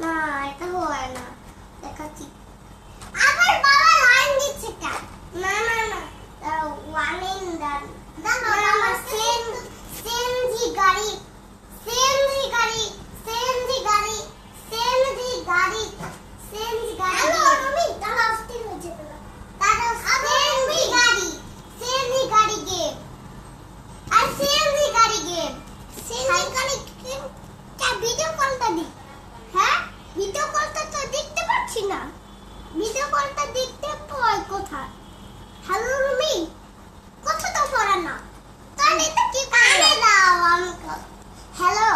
না এটা হয় না দেখাচ্ছি আবার বাবা লাইন দিচ্ছে কেন না না না ওয়ান ইন ডান আমার সেন সেনজি গাড়ি সেনজি গাড়ি সেনজি গাড়ি সেনজি গাড়ি সেনজি গাড়ি হ্যালো আমি তাহলে অস্থির হয়েছে তোরা তাহলে সেনজি গাড়ি সেনজি গাড়ি গেম আর সেনজি গাড়ি গেম সেনজি গাড়ি গেম কা ভিডিও কলটা দি হ্যাঁ ভিডিও কলটা তো দেখতে পাচ্ছি না ভিডিও কলটা দেখতে পাই কোথায় হ্যালো রুমি কথা তো পড়া না তাহলে এটা কি করে দাও আমি হ্যালো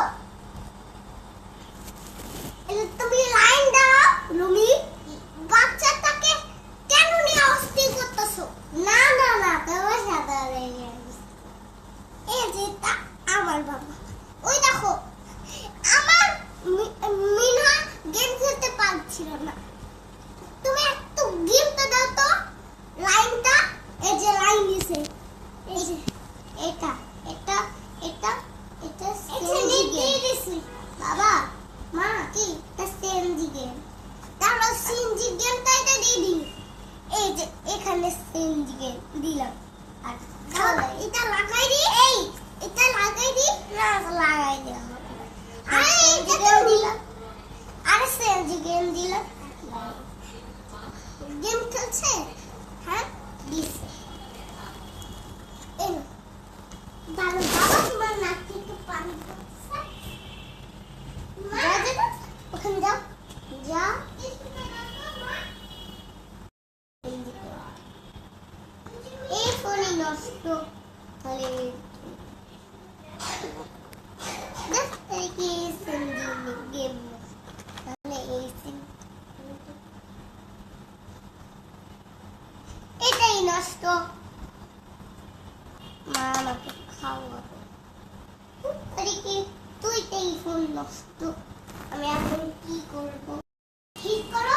তুমি লাইন দাও রুমি বাচ্চাটাকে কেন নিয়ে অস্থির করতেছো না না না তোমার সাথে লেগে গেছে। এই যে তা আমার বাবা ওই দেখো আমার মি- মিনা গেম খেলতে পারছিল না তুমি একটু গেমটা দাও তো লাইনটা এই যে লাইন দিছে এই যে এটা এটা এটা এটা সেনজি গেম বাবা মা কি এটা সেনজি গেম তাহলে সেনজি গেমটা দিয়ে দিই। এই যে এখানে সেম দিকে দিলাম। আর তাহলে এটা লাগাই দি এই এটা লাগাই দি না। লাগাই দি আর এইটা দিলাম আরে সেনজি গেম দিলাম গেম খেলছে হ্যাঁ দিছে এই নাও। ভালো বাবা তোমার নাক থেকে পানি পড়ছে যা যা ওখানে যাও যা এই গেম তাহলে এই এটাই নষ্ট। মা আমাকে কি তুই তাই নষ্ট। আমি এখন কি করব? ঠিক করো।